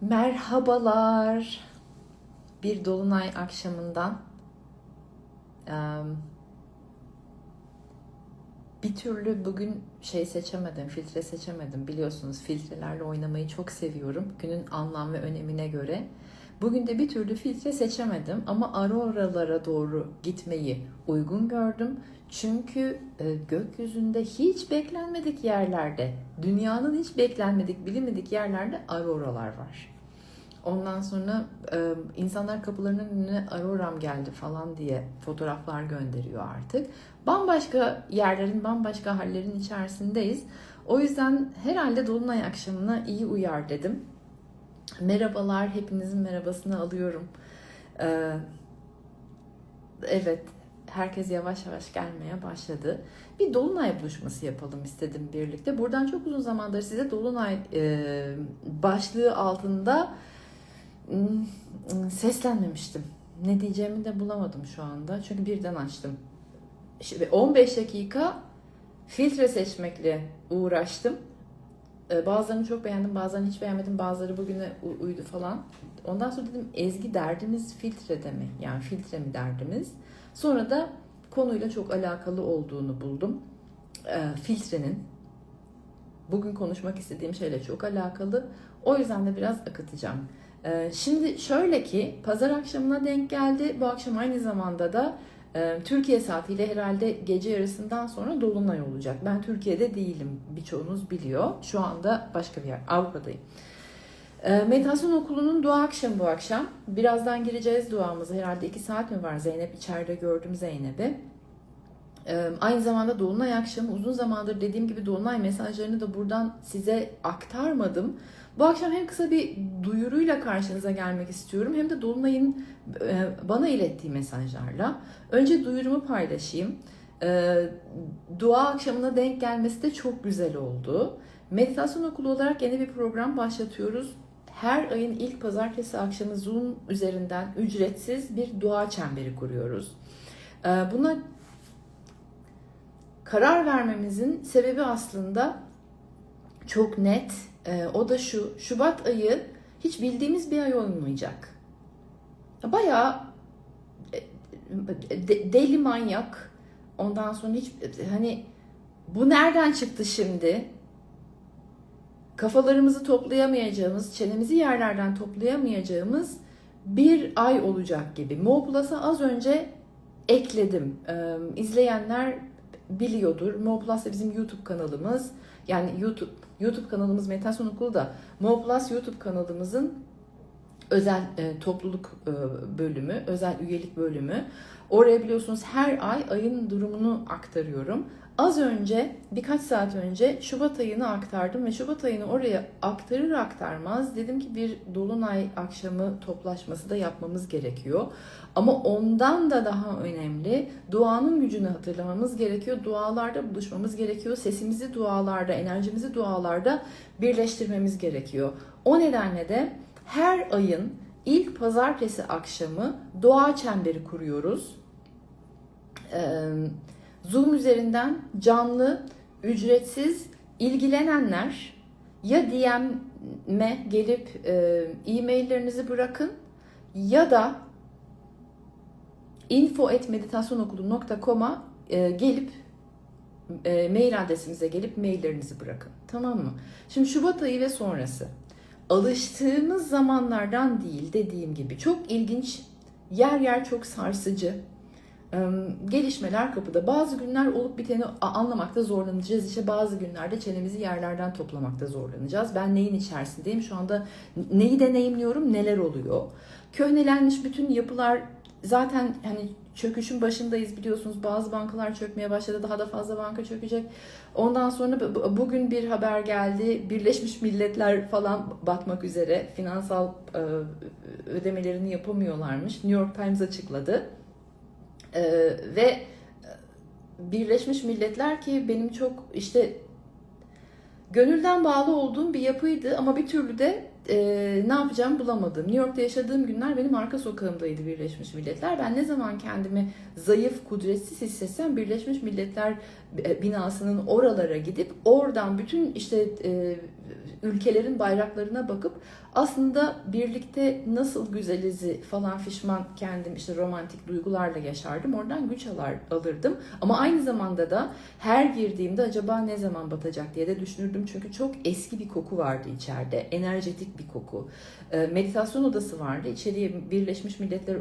Merhabalar. Bir dolunay akşamından bir türlü bugün şey seçemedim, filtre seçemedim. Biliyorsunuz filtrelerle oynamayı çok seviyorum. Günün anlam ve önemine göre. Bugün de bir türlü filtre seçemedim ama auroralara doğru gitmeyi uygun gördüm. Çünkü e, gökyüzünde hiç beklenmedik yerlerde, dünyanın hiç beklenmedik, bilinmedik yerlerde auroralar var. Ondan sonra e, insanlar kapılarının önüne auroram geldi falan diye fotoğraflar gönderiyor artık. Bambaşka yerlerin, bambaşka hallerin içerisindeyiz. O yüzden herhalde Dolunay akşamına iyi uyar dedim. Merhabalar, hepinizin merhabasını alıyorum. Ee, evet, herkes yavaş yavaş gelmeye başladı. Bir Dolunay buluşması yapalım istedim birlikte. Buradan çok uzun zamandır size Dolunay e, başlığı altında hmm, seslenmemiştim. Ne diyeceğimi de bulamadım şu anda. Çünkü birden açtım. Şimdi 15 dakika filtre seçmekle uğraştım. Ee, Bazılarını çok beğendim, bazılarını hiç beğenmedim, bazıları bugüne uydu falan. Ondan sonra dedim Ezgi derdimiz filtrede mi? Yani filtre mi derdimiz? Sonra da konuyla çok alakalı olduğunu buldum. Ee, filtrenin bugün konuşmak istediğim şeyle çok alakalı. O yüzden de biraz akıtacağım. Ee, şimdi şöyle ki pazar akşamına denk geldi. Bu akşam aynı zamanda da e, Türkiye saatiyle herhalde gece yarısından sonra Dolunay olacak. Ben Türkiye'de değilim. Birçoğunuz biliyor. Şu anda başka bir yer. Avrupa'dayım. Meditasyon okulunun dua akşamı bu akşam. Birazdan gireceğiz duamıza. Herhalde iki saat mi var Zeynep? içeride gördüm Zeynep'i. Aynı zamanda Dolunay akşamı uzun zamandır dediğim gibi Dolunay mesajlarını da buradan size aktarmadım. Bu akşam hem kısa bir duyuruyla karşınıza gelmek istiyorum hem de Dolunay'ın e, bana ilettiği mesajlarla. Önce duyurumu paylaşayım. Ee, Dua akşamına denk gelmesi de çok güzel oldu. Meditasyon okulu olarak yeni bir program başlatıyoruz. Her ayın ilk pazartesi akşamı Zoom üzerinden ücretsiz bir dua çemberi kuruyoruz. Ee, Buna karar vermemizin sebebi aslında çok net. Ee, o da şu, Şubat ayı hiç bildiğimiz bir ay olmayacak. Bayağı e, de- deli manyak. Ondan sonra hiç hani bu nereden çıktı şimdi? Kafalarımızı toplayamayacağımız, çenemizi yerlerden toplayamayacağımız bir ay olacak gibi. Mo Plus'a az önce ekledim. Ee, izleyenler biliyordur. Mo Plus da bizim YouTube kanalımız. Yani YouTube YouTube kanalımız Meditasyon Okulu da Mo Plus YouTube kanalımızın özel e, topluluk e, bölümü, özel üyelik bölümü. Oraya biliyorsunuz her ay ayın durumunu aktarıyorum. Az önce, birkaç saat önce Şubat ayını aktardım ve Şubat ayını oraya aktarır aktarmaz dedim ki bir dolunay akşamı toplaşması da yapmamız gerekiyor. Ama ondan da daha önemli duanın gücünü hatırlamamız gerekiyor. Dualarda buluşmamız gerekiyor. Sesimizi dualarda, enerjimizi dualarda birleştirmemiz gerekiyor. O nedenle de her ayın ilk pazartesi akşamı dua çemberi kuruyoruz. Ee, Zoom üzerinden canlı, ücretsiz ilgilenenler ya DM'me gelip e, e-maillerinizi bırakın ya da info.meditasyonokulu.com'a e, gelip e, mail adresimize gelip maillerinizi bırakın. Tamam mı? Şimdi Şubat ayı ve sonrası. Alıştığımız zamanlardan değil dediğim gibi. Çok ilginç, yer yer çok sarsıcı gelişmeler kapıda. Bazı günler olup biteni anlamakta zorlanacağız. İşte bazı günlerde çenemizi yerlerden toplamakta zorlanacağız. Ben neyin içerisindeyim? Şu anda neyi deneyimliyorum? Neler oluyor? Köhnelenmiş bütün yapılar zaten hani çöküşün başındayız biliyorsunuz. Bazı bankalar çökmeye başladı. Daha da fazla banka çökecek. Ondan sonra bu- bu- bugün bir haber geldi. Birleşmiş Milletler falan batmak üzere. Finansal e, ödemelerini yapamıyorlarmış. New York Times açıkladı. Ee, ve e, Birleşmiş Milletler ki benim çok işte gönülden bağlı olduğum bir yapıydı ama bir türlü de e, ne yapacağımı bulamadım. New York'ta yaşadığım günler benim arka sokağımdaydı Birleşmiş Milletler. Ben ne zaman kendimi zayıf, kudretsiz hissetsem Birleşmiş Milletler binasının oralara gidip oradan bütün işte e, ülkelerin bayraklarına bakıp aslında birlikte nasıl güzelizi falan fişman kendim işte romantik duygularla yaşardım. Oradan güç alar, alırdım. Ama aynı zamanda da her girdiğimde acaba ne zaman batacak diye de düşünürdüm. Çünkü çok eski bir koku vardı içeride. Enerjetik bir koku. E, meditasyon odası vardı. İçeriye Birleşmiş Milletler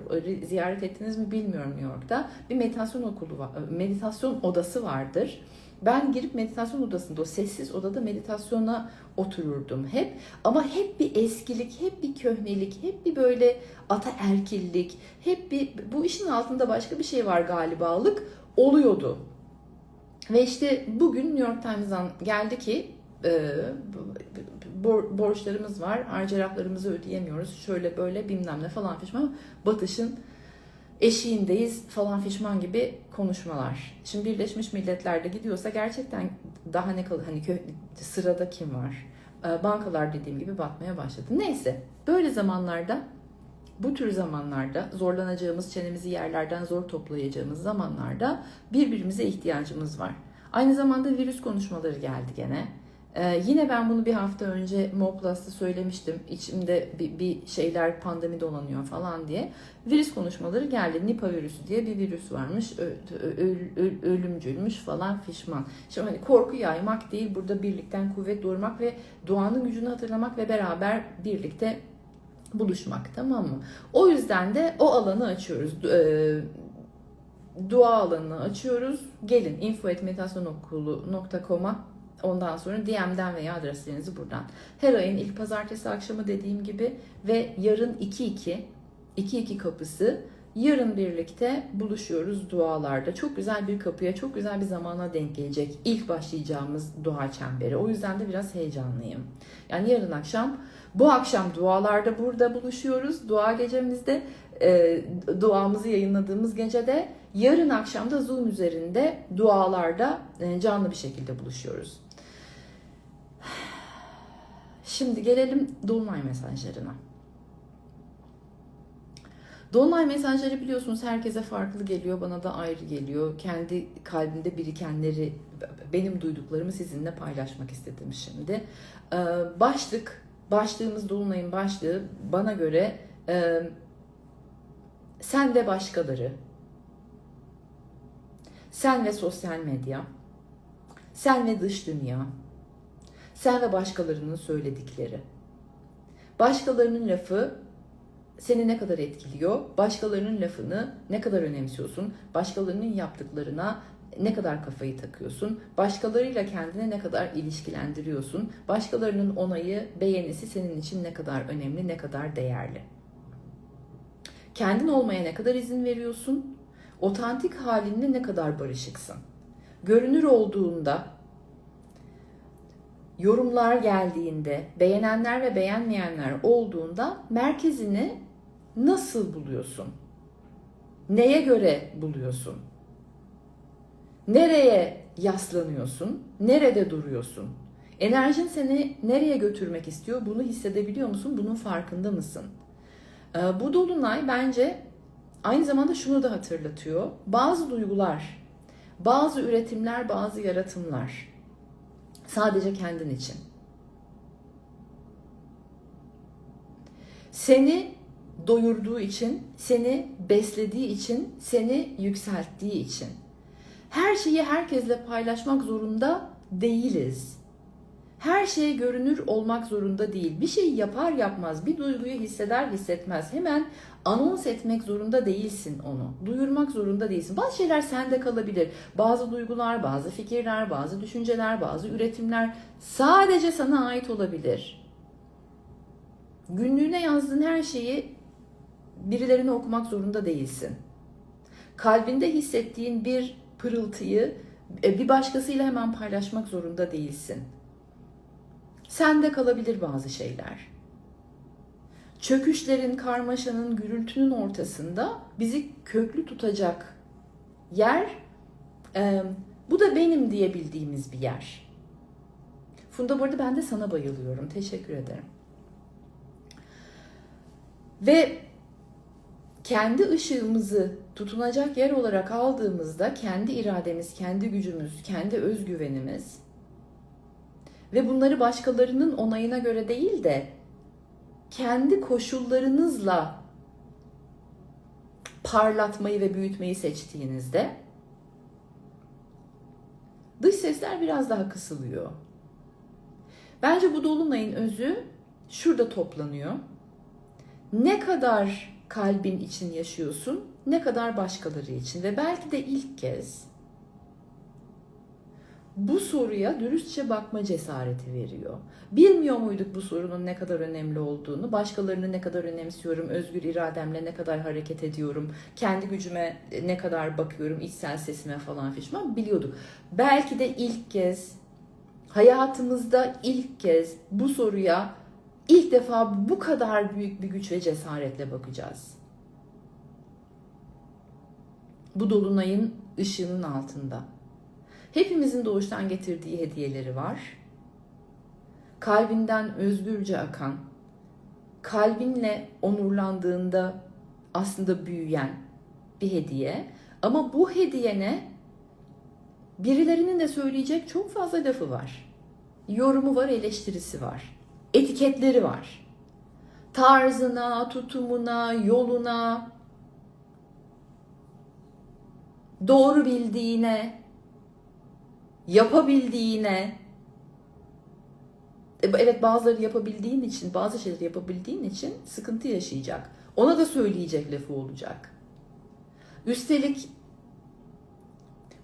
ziyaret ettiniz mi bilmiyorum New York'ta. Bir meditasyon okulu var. Meditasyon odası vardır. Ben girip meditasyon odasında o sessiz odada meditasyona otururdum hep. Ama hep bir eskilik, hep bir köhnelik, hep bir böyle ataerkillik, hep bir bu işin altında başka bir şey var galibalık oluyordu. Ve işte bugün New York Times'dan geldi ki e, borçlarımız var, harcaraklarımızı ödeyemiyoruz, şöyle böyle bilmem ne falan fişman. Batış'ın eşiğindeyiz falan fişman gibi konuşmalar. Şimdi Birleşmiş Milletler'de gidiyorsa gerçekten daha ne kalır? Hani kö- sırada kim var? Ee, bankalar dediğim gibi batmaya başladı. Neyse böyle zamanlarda bu tür zamanlarda zorlanacağımız, çenemizi yerlerden zor toplayacağımız zamanlarda birbirimize ihtiyacımız var. Aynı zamanda virüs konuşmaları geldi gene. Ee, yine ben bunu bir hafta önce Moplas'ta söylemiştim. İçimde bir, bir şeyler pandemi dolanıyor falan diye. Virüs konuşmaları geldi. Nipah virüsü diye bir virüs varmış. Ö, ö, ö, ölümcülmüş falan fişman. Şimdi hani korku yaymak değil. Burada birlikten kuvvet doğurmak ve doğanın gücünü hatırlamak ve beraber birlikte buluşmak tamam mı? O yüzden de o alanı açıyoruz. Dua alanını açıyoruz. Gelin info.meditasyonokulu.com'a Ondan sonra DM'den veya adreslerinizi buradan. Her ayın ilk pazartesi akşamı dediğim gibi ve yarın 2-2 2-2 kapısı Yarın birlikte buluşuyoruz dualarda. Çok güzel bir kapıya, çok güzel bir zamana denk gelecek ilk başlayacağımız dua çemberi. O yüzden de biraz heyecanlıyım. Yani yarın akşam, bu akşam dualarda burada buluşuyoruz. Dua gecemizde, e, duamızı yayınladığımız gecede yarın akşam da Zoom üzerinde dualarda e, canlı bir şekilde buluşuyoruz. Şimdi gelelim Dolunay mesajlarına. Dolunay mesajları biliyorsunuz herkese farklı geliyor, bana da ayrı geliyor. Kendi kalbimde birikenleri, benim duyduklarımı sizinle paylaşmak istedim şimdi. Ee, başlık, başlığımız Dolunay'ın başlığı bana göre e, sen ve başkaları, sen ve sosyal medya, sen ve dış dünya, sen ve başkalarının söyledikleri. Başkalarının lafı seni ne kadar etkiliyor? Başkalarının lafını ne kadar önemsiyorsun? Başkalarının yaptıklarına ne kadar kafayı takıyorsun? Başkalarıyla kendine ne kadar ilişkilendiriyorsun? Başkalarının onayı, beğenisi senin için ne kadar önemli, ne kadar değerli? Kendin olmaya ne kadar izin veriyorsun? Otantik halinle ne kadar barışıksın? Görünür olduğunda yorumlar geldiğinde, beğenenler ve beğenmeyenler olduğunda merkezini nasıl buluyorsun? Neye göre buluyorsun? Nereye yaslanıyorsun? Nerede duruyorsun? Enerjin seni nereye götürmek istiyor? Bunu hissedebiliyor musun? Bunun farkında mısın? Ee, bu dolunay bence aynı zamanda şunu da hatırlatıyor. Bazı duygular, bazı üretimler, bazı yaratımlar sadece kendin için. Seni doyurduğu için, seni beslediği için, seni yükselttiği için. Her şeyi herkesle paylaşmak zorunda değiliz. Her şey görünür olmak zorunda değil. Bir şey yapar yapmaz, bir duyguyu hisseder hissetmez. Hemen anons etmek zorunda değilsin onu. Duyurmak zorunda değilsin. Bazı şeyler sende kalabilir. Bazı duygular, bazı fikirler, bazı düşünceler, bazı üretimler sadece sana ait olabilir. Günlüğüne yazdığın her şeyi birilerine okumak zorunda değilsin. Kalbinde hissettiğin bir pırıltıyı e, bir başkasıyla hemen paylaşmak zorunda değilsin. Sende kalabilir bazı şeyler. Çöküşlerin, karmaşanın, gürültünün ortasında bizi köklü tutacak yer, e, bu da benim diyebildiğimiz bir yer. Funda bu arada ben de sana bayılıyorum. Teşekkür ederim. Ve kendi ışığımızı tutunacak yer olarak aldığımızda kendi irademiz, kendi gücümüz, kendi özgüvenimiz ve bunları başkalarının onayına göre değil de kendi koşullarınızla parlatmayı ve büyütmeyi seçtiğinizde dış sesler biraz daha kısılıyor. Bence bu dolunayın özü şurada toplanıyor. Ne kadar kalbin için yaşıyorsun, ne kadar başkaları için ve belki de ilk kez bu soruya dürüstçe bakma cesareti veriyor. Bilmiyor muyduk bu sorunun ne kadar önemli olduğunu, başkalarını ne kadar önemsiyorum, özgür irademle ne kadar hareket ediyorum, kendi gücüme ne kadar bakıyorum, içsel sesime falan fişman biliyorduk. Belki de ilk kez, hayatımızda ilk kez bu soruya ilk defa bu kadar büyük bir güç ve cesaretle bakacağız. Bu dolunayın ışığının altında. Hepimizin doğuştan getirdiği hediyeleri var. Kalbinden özgürce akan, kalbinle onurlandığında aslında büyüyen bir hediye. Ama bu hediyene birilerinin de söyleyecek çok fazla lafı var. Yorumu var, eleştirisi var. Etiketleri var. Tarzına, tutumuna, yoluna, doğru bildiğine, yapabildiğine e, evet bazıları yapabildiğin için bazı şeyleri yapabildiğin için sıkıntı yaşayacak. Ona da söyleyecek lafı olacak. Üstelik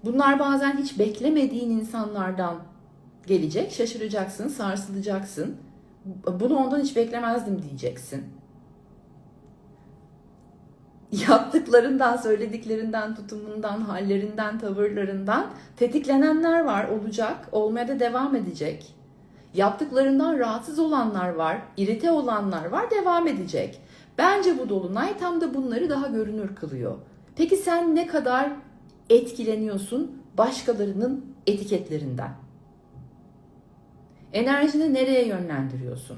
bunlar bazen hiç beklemediğin insanlardan gelecek. Şaşıracaksın, sarsılacaksın. Bunu ondan hiç beklemezdim diyeceksin. yaptıklarından, söylediklerinden, tutumundan, hallerinden, tavırlarından tetiklenenler var, olacak, olmaya da devam edecek. Yaptıklarından rahatsız olanlar var, irite olanlar var, devam edecek. Bence bu dolunay tam da bunları daha görünür kılıyor. Peki sen ne kadar etkileniyorsun başkalarının etiketlerinden? Enerjini nereye yönlendiriyorsun?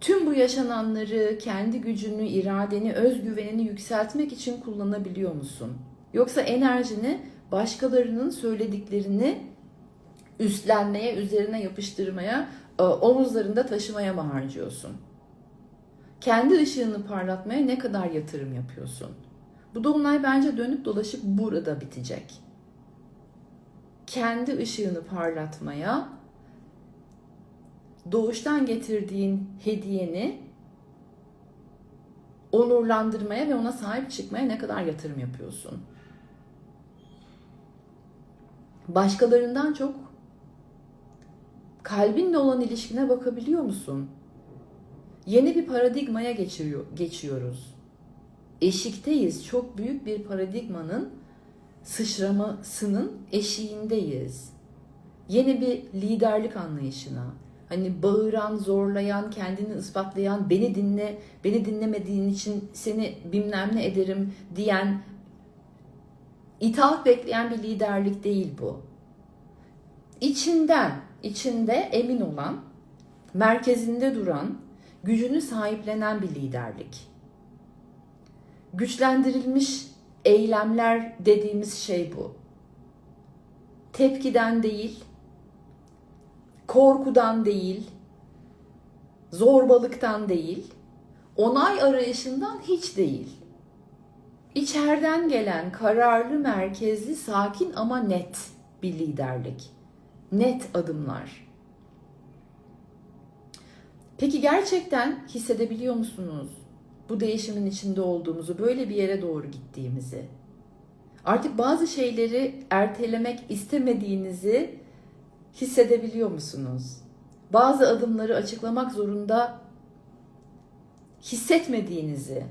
Tüm bu yaşananları kendi gücünü, iradeni, özgüvenini yükseltmek için kullanabiliyor musun? Yoksa enerjini başkalarının söylediklerini üstlenmeye, üzerine yapıştırmaya, e, omuzlarında taşımaya mı harcıyorsun? Kendi ışığını parlatmaya ne kadar yatırım yapıyorsun? Bu dolunay bence dönüp dolaşıp burada bitecek. Kendi ışığını parlatmaya doğuştan getirdiğin hediyeni onurlandırmaya ve ona sahip çıkmaya ne kadar yatırım yapıyorsun? Başkalarından çok kalbinle olan ilişkine bakabiliyor musun? Yeni bir paradigmaya geçiyor, geçiyoruz. Eşikteyiz. Çok büyük bir paradigmanın sıçramasının eşiğindeyiz. Yeni bir liderlik anlayışına, hani bağıran, zorlayan, kendini ispatlayan, beni dinle, beni dinlemediğin için seni bilmem ne ederim diyen, itaat bekleyen bir liderlik değil bu. İçinden, içinde emin olan, merkezinde duran, gücünü sahiplenen bir liderlik. Güçlendirilmiş eylemler dediğimiz şey bu. Tepkiden değil, korkudan değil, zorbalıktan değil, onay arayışından hiç değil. İçeriden gelen kararlı, merkezli, sakin ama net bir liderlik. Net adımlar. Peki gerçekten hissedebiliyor musunuz bu değişimin içinde olduğumuzu, böyle bir yere doğru gittiğimizi? Artık bazı şeyleri ertelemek istemediğinizi hissedebiliyor musunuz? Bazı adımları açıklamak zorunda hissetmediğinizi,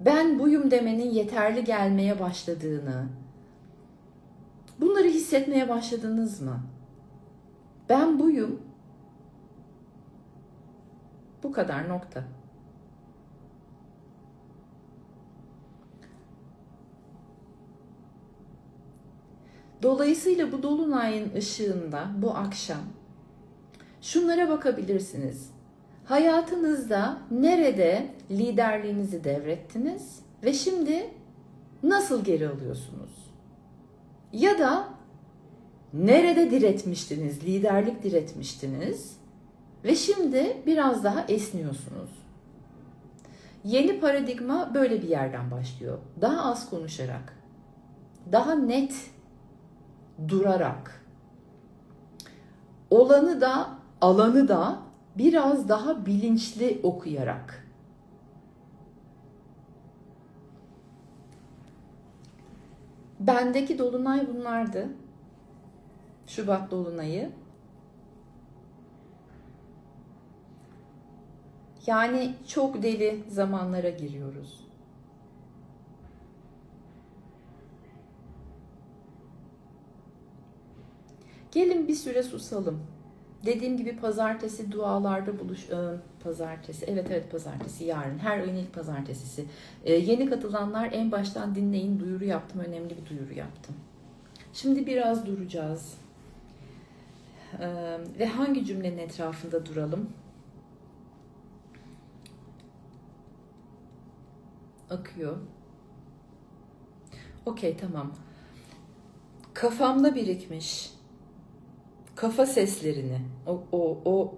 ben buyum demenin yeterli gelmeye başladığını, bunları hissetmeye başladınız mı? Ben buyum. Bu kadar nokta. Dolayısıyla bu dolunayın ışığında bu akşam şunlara bakabilirsiniz. Hayatınızda nerede liderliğinizi devrettiniz ve şimdi nasıl geri alıyorsunuz? Ya da Nerede diretmiştiniz? Liderlik diretmiştiniz. Ve şimdi biraz daha esniyorsunuz. Yeni paradigma böyle bir yerden başlıyor. Daha az konuşarak, daha net durarak, olanı da alanı da biraz daha bilinçli okuyarak. Bendeki dolunay bunlardı. Şubat dolunayı. Yani çok deli zamanlara giriyoruz. Gelin bir süre susalım. Dediğim gibi pazartesi dualarda buluş... e, Pazartesi, evet evet pazartesi yarın. Her ayın ilk pazartesisi. Ee, yeni katılanlar en baştan dinleyin. Duyuru yaptım. Önemli bir duyuru yaptım. Şimdi biraz duracağız. Ee, ve hangi cümlenin etrafında duralım? Akıyor. Okey tamam. Kafamda birikmiş kafa seslerini, o, o, o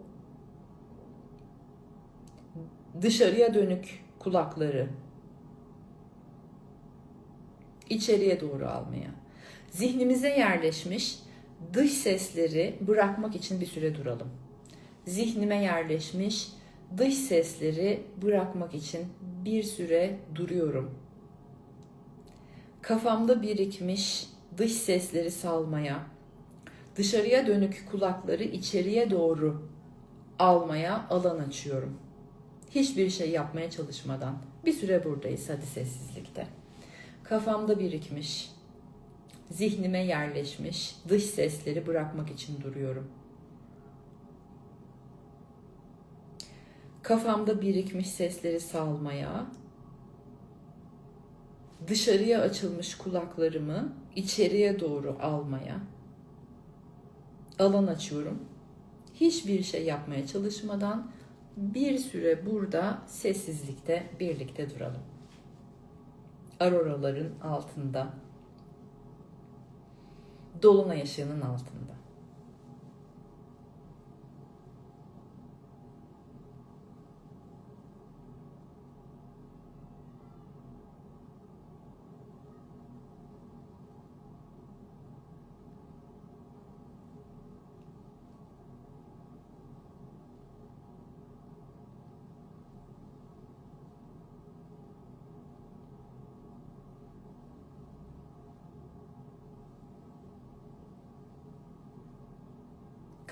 dışarıya dönük kulakları içeriye doğru almaya, zihnimize yerleşmiş dış sesleri bırakmak için bir süre duralım. Zihnime yerleşmiş dış sesleri bırakmak için bir süre duruyorum. Kafamda birikmiş dış sesleri salmaya, dışarıya dönük kulakları içeriye doğru almaya alan açıyorum. Hiçbir şey yapmaya çalışmadan. Bir süre buradayız hadi sessizlikte. Kafamda birikmiş, zihnime yerleşmiş dış sesleri bırakmak için duruyorum. Kafamda birikmiş sesleri salmaya, dışarıya açılmış kulaklarımı içeriye doğru almaya, alan açıyorum. Hiçbir şey yapmaya çalışmadan bir süre burada sessizlikte birlikte duralım. Aroraların altında, dolunay ışığının altında.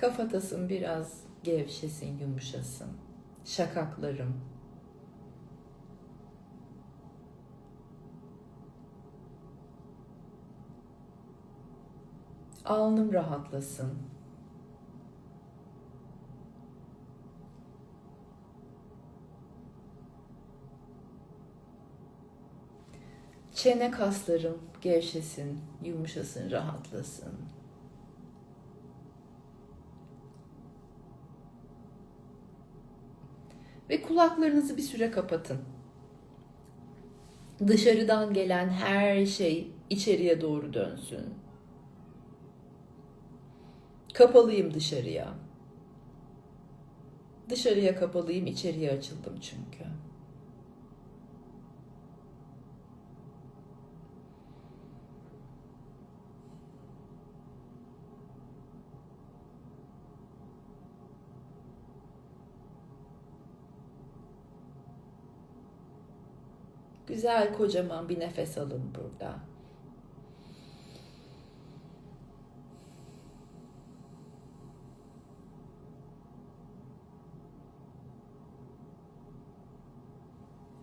Kafatasın biraz gevşesin, yumuşasın. Şakaklarım. Alnım rahatlasın. Çene kaslarım gevşesin, yumuşasın, rahatlasın. Kulaklarınızı bir süre kapatın. Dışarıdan gelen her şey içeriye doğru dönsün. Kapalıyım dışarıya. Dışarıya kapalıyım, içeriye açıldım çünkü. Güzel kocaman bir nefes alın burada.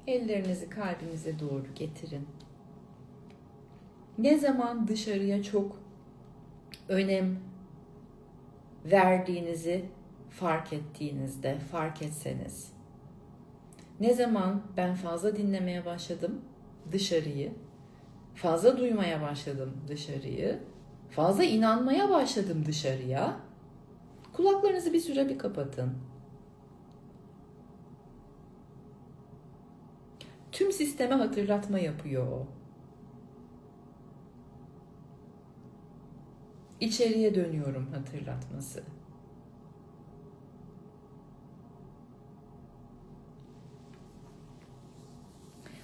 Ellerinizi kalbinize doğru getirin. Ne zaman dışarıya çok önem verdiğinizi fark ettiğinizde, fark etseniz ne zaman ben fazla dinlemeye başladım dışarıyı, fazla duymaya başladım dışarıyı, fazla inanmaya başladım dışarıya. Kulaklarınızı bir süre bir kapatın. Tüm sisteme hatırlatma yapıyor o. içeriye dönüyorum hatırlatması.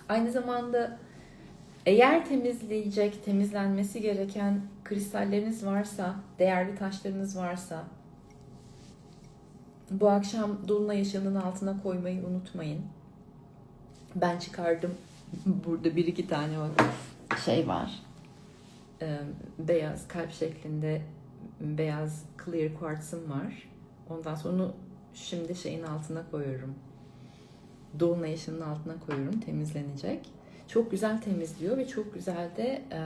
Aynı zamanda eğer temizleyecek, temizlenmesi gereken kristalleriniz varsa, değerli taşlarınız varsa bu akşam dolunay ışığının altına koymayı unutmayın. Ben çıkardım. Burada bir iki tane şey var. Ee, beyaz kalp şeklinde beyaz clear quartz'ım var. Ondan sonra onu şimdi şeyin altına koyuyorum. Dolunay ışığının altına koyuyorum. Temizlenecek. Çok güzel temizliyor ve çok güzel de e,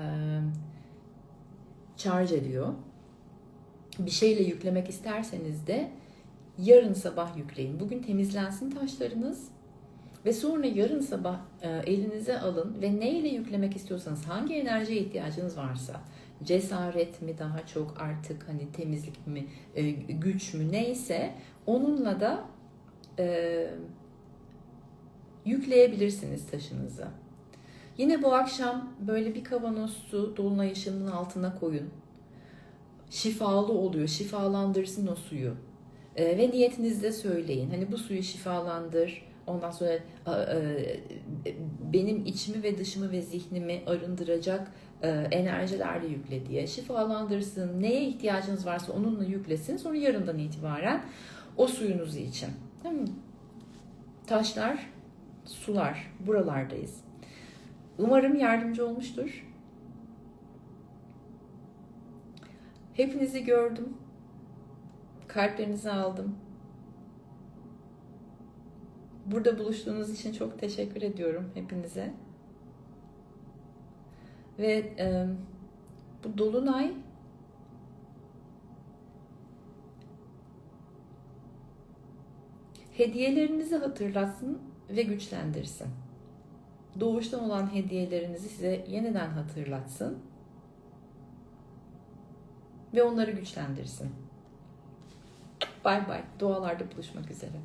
charge ediyor. Bir şeyle yüklemek isterseniz de yarın sabah yükleyin. Bugün temizlensin taşlarınız ve sonra yarın sabah elinize alın ve neyle yüklemek istiyorsanız, hangi enerjiye ihtiyacınız varsa, cesaret mi daha çok artık hani temizlik mi, güç mü neyse onunla da yükleyebilirsiniz taşınızı. Yine bu akşam böyle bir kavanoz su dolunay ışığının altına koyun. Şifalı oluyor, şifalandırsın o suyu. E, ve niyetinizde söyleyin. Hani bu suyu şifalandır. Ondan sonra e, benim içimi ve dışımı ve zihnimi arındıracak e, enerjilerle yükle diye. Şifalandırsın. Neye ihtiyacınız varsa onunla yüklesin. Sonra yarından itibaren o suyunuzu için. Taşlar, sular. Buralardayız. Umarım yardımcı olmuştur. Hepinizi gördüm. Kalplerinizi aldım. Burada buluştuğunuz için çok teşekkür ediyorum hepinize. Ve e, bu dolunay hediyelerinizi hatırlatsın ve güçlendirsin. Doğuştan olan hediyelerinizi size yeniden hatırlatsın ve onları güçlendirsin. Bay bay. Dualarda buluşmak üzere.